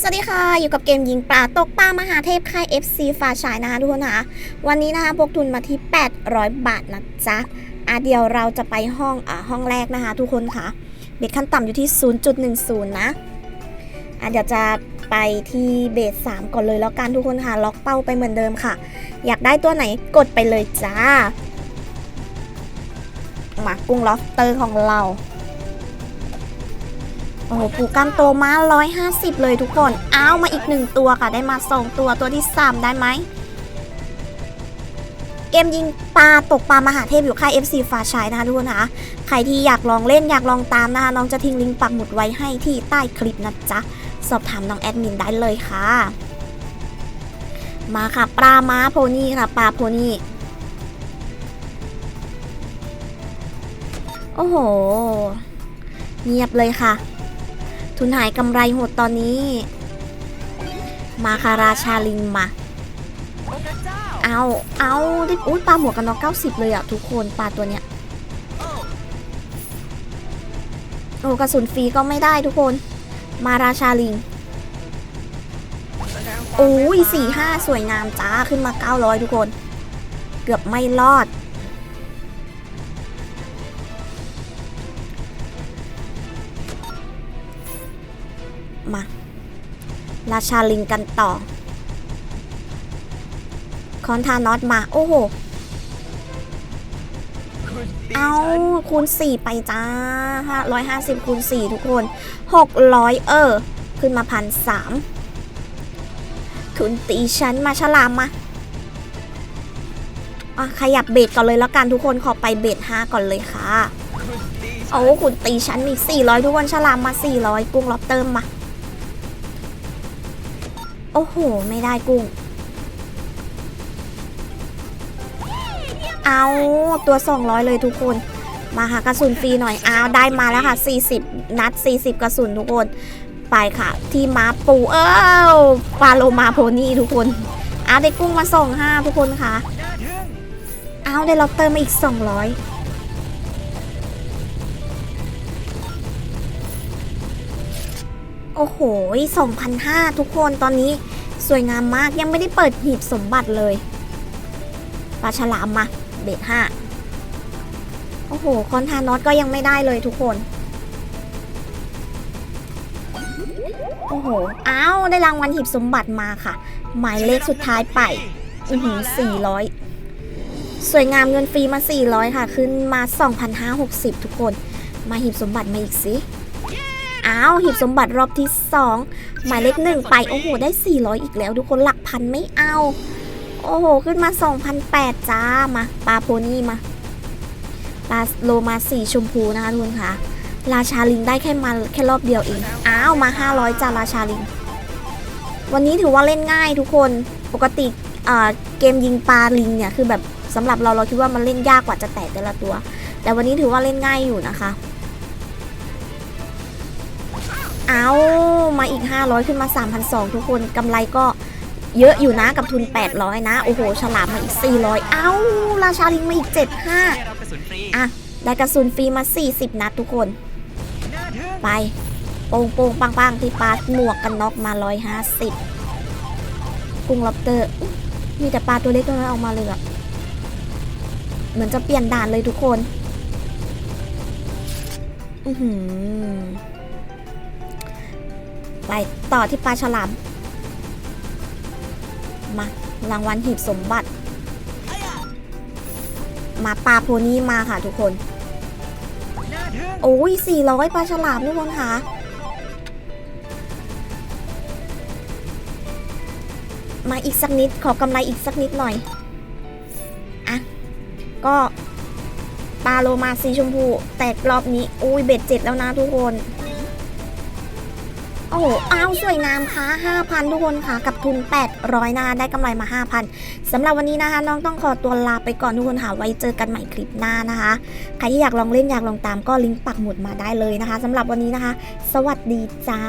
สวัสดีค่ะ อยู่กับเกมยิงปลาตกปลามหาเทพค่าย FC ฟ้าฉายนะคะทุกคนนะคะวันนี้นะคะพกทุนมาที่ 800 บาทนะจ๊ะอะเดี๋ยวเราจะไปห้องอ่าห้องแรกนะคะ ทุกคนค่ะเบสขั้นต่ำอยู่ที่ 0.10 นะอะเดี๋ยวจะไปที่เบส3ก่อนเลยแล้วกันทุกคนค่ะ ล็อกเป้าไปเหมือนเดิมค่ะ อยากได้ตัวไหนกดไปเลยจ้ามากุ้งล็อบเตอร์ของเรา โอ้โหผูกล้ามโตมา 150 เลยทุกคน เอามาอีกหนึ่งตัวค่ะ ได้มาสองตัวตัวที่ 3 ได้ไหม เกมยิงปลาตกปลามหาเทพอยู่ค่าย FC ฟ้าชายนะคะทุกคนนะคะใครที่อยากลองเล่นอยากลองตามนะคะ น้องจะทิ้งลิงก์ปักหมุดไว้ให้ที่ใต้คลิปนะจ๊ะ สอบถามน้องแอดมินได้เลยค่ะ มาค่ะปลาม้าโพนี่ค่ะปลาโพนี่โอ้โห เงียบเลยค่ะ ทุนหายกำไรหดตอนนี้ มาคาราชาลิงมา เอาเอาดิอุ้ยปลาหมวกกันน็อก90 เลยอะทุกคนปลาตัวเนี้ยโอ้กระสุนฟรีก็ไม่ได้ทุกคน มาราชาลิงโอ้ยสี่ห้าสวยงามจ้าขึ้นมา 900 ทุกคน เกือบไม่รอด มา ราชาลิงกันต่อ คอนทานอตมา โอ้โห เอาคูณ 4 ไปจ้า150คูณ 4 ทุกคน 600 เออ ขึ้นมาพันสามคุณตีฉันมาฉลามมาอะขยับเบสก่อนเลยแล้วกันทุกคนขอไปเบส5ก่อนเลยค่ะ โอ้คุณตีฉันมี 400 ทุกคนฉลามมา 400 กุ้งล็อบเติมมา โอ้โห ไม่ได้กุ้ง เอาตัว 200 เลยทุกคน มาหากระสุนฟรีหน่อยเอาได้มาแล้วค่ะ 40 นัด 40 กระสุนทุกคน ไปค่ะ ที่มาปู เอ้าปาโลมาโพนี่ทุกคนเอาได้กุ้งมาส่งห้าทุกคนค่ะ เอาได้ล็อบเตอร์มาอีก 200โอ้โห2,500 ทุกคนตอนนี้ สวยงามมากยังไม่ได้เปิดหีบสมบัติเลยปลาฉลามมาเบทห้าโอ้โห คอนทานอตก็ยังไม่ได้เลยทุกคน โอ้โห อ้าว ได้รางวัลหีบสมบัติมาค่ะ หมายเลขสุดท้ายไป อือหือ400สวยงามเงินฟรีมา 400 ค่ะ ขึ้นมา 2,560 ทุกคน มาหีบสมบัติมาอีกสิ อ้าวหีบสมบัติรอบที่2หมายเลขหนึ่งไป โอ้โห ได้ 400 อีกแล้ว ทุกคนหลักพันไม่เอา โอ้โห ขึ้นมา 2,008จ้า มาปลาโพนี่มาปลาโลมาสีชมพูนะคะทุกคนค่ะราชาลิงได้แค่มาแค่รอบเดียวเอง อ้าวมา 500จ้าราชาลิง วันนี้ถือว่าเล่นง่ายทุกคน ปกติเออเกมยิงปลาลิงเนี่ยคือแบบสำหรับเราเราคิดว่ามันเล่นยากกว่าจะแตกแต่ละตัว แต่วันนี้ถือว่าเล่นง่ายอยู่นะคะ เอามาอีก 500 ขึ้นมา 3,200 ทุกคนกำไรก็เยอะอยู่นะกับทุน 800 นะ โอ้โห ฉลามมาอีก 400 เอาราชาลิงมาอีก 75 อะ ได้กระสุนฟรีมา 40 นัดทุกคน ไป โป่งโป่งปังปังที่ปาหมวกกันน็อกมา 150 กุ้งล็อบเตอร์ มีแต่ปลาตัวเล็กตัวน้อยออกมาเลยอะเหมือนจะเปลี่ยนด่านเลยทุกคน อือหือ ไปต่อที่ปลาฉลาม มารางวัลหีบสมบัติ มาปลาโพนี่มาค่ะทุกคน โอ้ย400ปลาฉลามทุกคนค่ะมาอีกสักนิดขอกำไรอีกสักนิดหน่อย อะ ก็ปลาโลมาสีชมพู แตกรอบนี้ อุ้ยเบ็ดเจ็ดแล้วนะทุกคน อ้โหอ้าวสวยงามค่ะ5,000 ทุกคนค่ะ กับทุน 800 นาได้กำไรมา 5,000สำหรับวันนี้นะคะ น้องต้องขอตัวลาไปก่อนทุกคนค่ะ ไว้เจอกันใหม่คลิปหน้านะคะ ใครที่อยากลองเล่นอยากลองตามก็ลิงก์ปักหมุดมาได้เลยนะคะสำหรับวันนี้นะคะ สวัสดีจ้า